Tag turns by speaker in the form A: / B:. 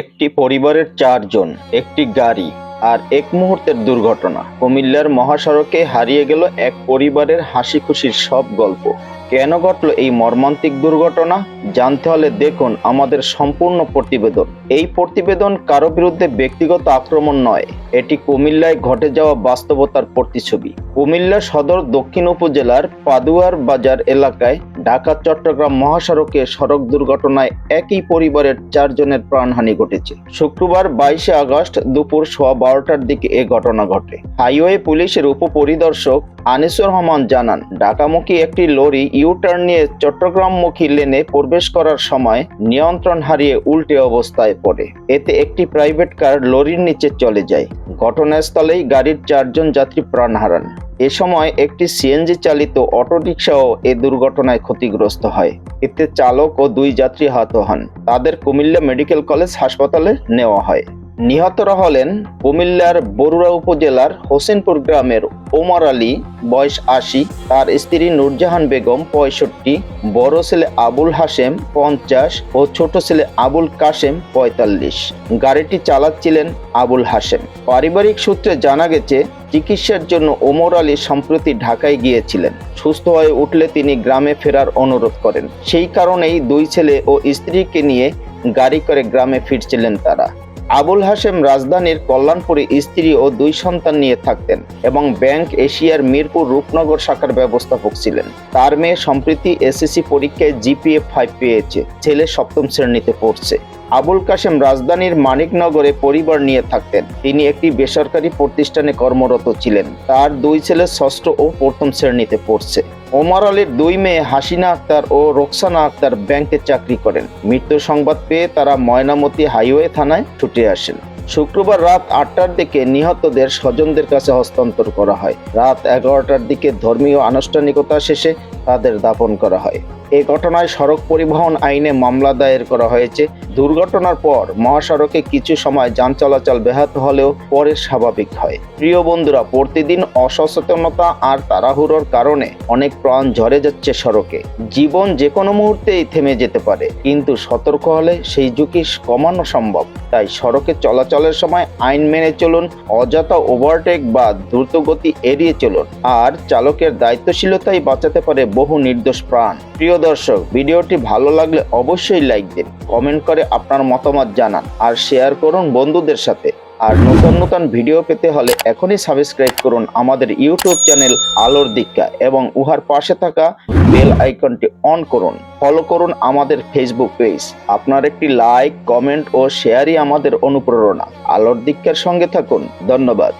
A: একটি পরিবারের চারজন, একটি গাড়ি আর এক মুহূর্তের দুর্ঘটনা। কুমিল্লার মহাসড়কে হারিয়ে গেল এক পরিবারের হাসি খুশির সব গল্প। কেন ঘটল এই মর্মান্তিক দুর্ঘটনা? জানতে হলে দেখুন আমাদের সম্পূর্ণ প্রতিবেদন। এই প্রতিবেদন কারও বিরুদ্ধে ব্যক্তিগত আক্রমণ নয়, এটি কুমিল্লায় ঘটে যাওয়া বাস্তবতার প্রতিছবি কুমিল্লা সদর দক্ষিণ উপজেলার পাদুয়ার বাজার এলাকায় ঢাকা, চট্টগ্রাম মহাসড়কে সড়ক দুর্ঘটনায় একই পরিবারের চারজনের প্রাণহানি ঘটেছে। শুক্রবার বাইশে আগস্ট দুপুর সোয়া বারোটার দিকে এ ঘটনা ঘটে। হাইওয়ে পুলিশের উপপরিদর্শক আনিসুর রহমান জানান, ঢাকামুখী একটি লরি ইউটার্ন নিয়ে চট্টগ্রামমুখী লেনে প্রবেশ করার সময় নিয়ন্ত্রণ হারিয়ে উল্টে অবস্থায় পড়ে। এতে একটি প্রাইভেট কার লরির নিচে চলে যায়। ঘটনাস্থলেই গাড়ির চারজন যাত্রী প্রাণ হারান। এ সময় একটি সিএনজি চালিত অটোরিকশাও এ দুর্ঘটনায় ক্ষতিগ্রস্ত হয়। এতে চালক ও দুই যাত্রী আহত হন। তাদের কুমিল্লা মেডিকেল কলেজ হাসপাতালে নেওয়া হয়। নিহতরা হলেন কুমিল্লার বরুড়া উপজেলার হোসেনপুর গ্রামের ওমর আলী, বয়স আশি, তার স্ত্রী নূরজাহান বেগম, পঁয়ষট্টি, বড় ছেলে আবুল হাসেম পঞ্চাশ ও ছোট ছেলে আবুল কাশেম, পঁয়তাল্লিশ। গাড়িটি চালাচ্ছিলেন আবুল হাসেম পারিবারিক সূত্রে জানা গেছে, চিকিৎসার জন্য ওমর আলী সম্প্রতি ঢাকায় গিয়েছিলেন। সুস্থ হয়ে উঠলে তিনি গ্রামে ফেরার অনুরোধ করেন। সেই কারণেই দুই ছেলে ও স্ত্রীকে নিয়ে গাড়ি করে গ্রামে ফিরছিলেন তারা। আবুল হাসেম রাজধানীর কল্যাণপুরে স্ত্রী ও দুই সন্তান নিয়ে থাকতেন এবং ব্যাংক এশিয়ার মিরপুর রূপনগর শাখার ব্যবস্থাপক ছিলেন। তার মেয়ে সম্প্রতি এসএসসি পরীক্ষায় জিপিএ ফাইভ পেয়েছে। ছেলে সপ্তম শ্রেণীতে পড়ছে। আবুল কাশেম রাজধানীর মানিকনগরে পরিবার নিয়ে থাকতেন। তিনি একটি বেসরকারি প্রতিষ্ঠানে কর্মরত ছিলেন। তার দুই ছেলে ষষ্ঠ ও প্রথম শ্রেণীতে পড়ছে। ওমর আলীর দুই মেয়ে হাসিনা আক্তার ও রোকসানা আক্তার ব্যাংকে চাকরি করেন। মৃত্যুর সংবাদ পেয়ে তারা ময়নামতি হাইওয়ে থানায় ছুটে আসেন। শুক্রবার রাত আটটার দিকে নিহতদের স্বজনদের কাছে হস্তান্তর করা হয়। রাত এগারোটার দিকে ধর্মীয় আনুষ্ঠানিকতা শেষে তাদের দাপন করা হয়। এই ঘটনায় সড়ক পরিবহন আইনে মামলা দায়ের করা হয়েছে। দুর্ঘটনার পর মহাসড়কে কিছু সময় যান চলাচল ব্যাহত হলেও পরে স্বাভাবিক হয়। প্রিয় বন্ধুরা, প্রতিদিন অসচেতনতা আর তাড়াহুড়োর কারণে অনেক প্রাণ ঝরে যাচ্ছে সড়কে। জীবন যে কোনো মুহূর্তেই থেমে যেতে পারে, কিন্তু সতর্ক হলে সেই ঝুঁকি কমানো সম্ভব। তাই সড়কে চলাচলের সময় আইন মেনে চলুন, অযথা ওভারটেক বা দ্রুতগতি এড়িয়ে চলুন। আর চালকের দায়িত্বশীলতাই বাঁচাতে পারে বহু নির্দোষ প্রাণ। প্রিয় দর্শক, ভিডিওটি ভালো লাগলে অবশ্যই লাইক দিন কমেন্ট করে আপনার মতামত জানান আর শেয়ার করুন বন্ধুদের সাথে। আর নতুন নতুন ভিডিও পেতে হলে এখনই সাবস্ক্রাইব করুন আমাদের ইউটিউব চ্যানেল আলোর দীক্ষা এবং উহার পাশে থাকা বেল আইকনটি অন করুন। ফলো করুন আমাদের ফেসবুক পেজ আপনার একটি লাইক কমেন্ট ও শেয়ারই আমাদের অনুপ্রেরণা। আলোর দীক্ষার সঙ্গে থাকুন। ধন্যবাদ।